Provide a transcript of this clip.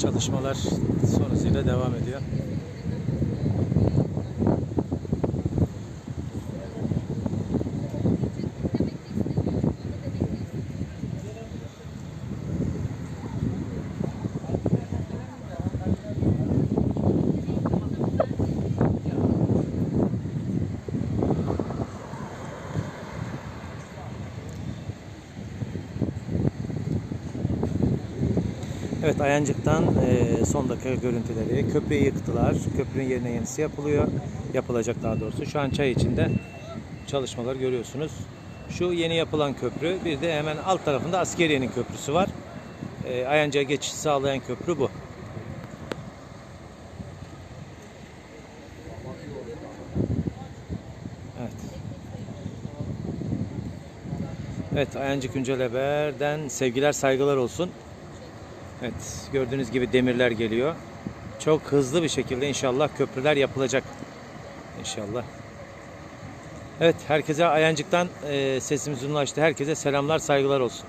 çalışmalar sonrasıyla devam ediyor. Evet Ayancık'tan e, son dakika görüntüleri. Köprüyü yıktılar. Köprünün yerine yenisi yapılıyor. Yapılacak daha doğrusu. Şu an çay içinde çalışmalar görüyorsunuz. Şu yeni yapılan köprü. Bir de hemen alt tarafında askeriyenin köprüsü var. E, Ayancık'a geçiş sağlayan köprü bu. Evet. Evet Ayancık Güncel sevgiler saygılar olsun. Evet gördüğünüz gibi demirler geliyor. Çok hızlı bir şekilde inşallah köprüler yapılacak. İnşallah. Evet herkese Ayancık'tan e, sesimiz ulaştı. Herkese selamlar saygılar olsun.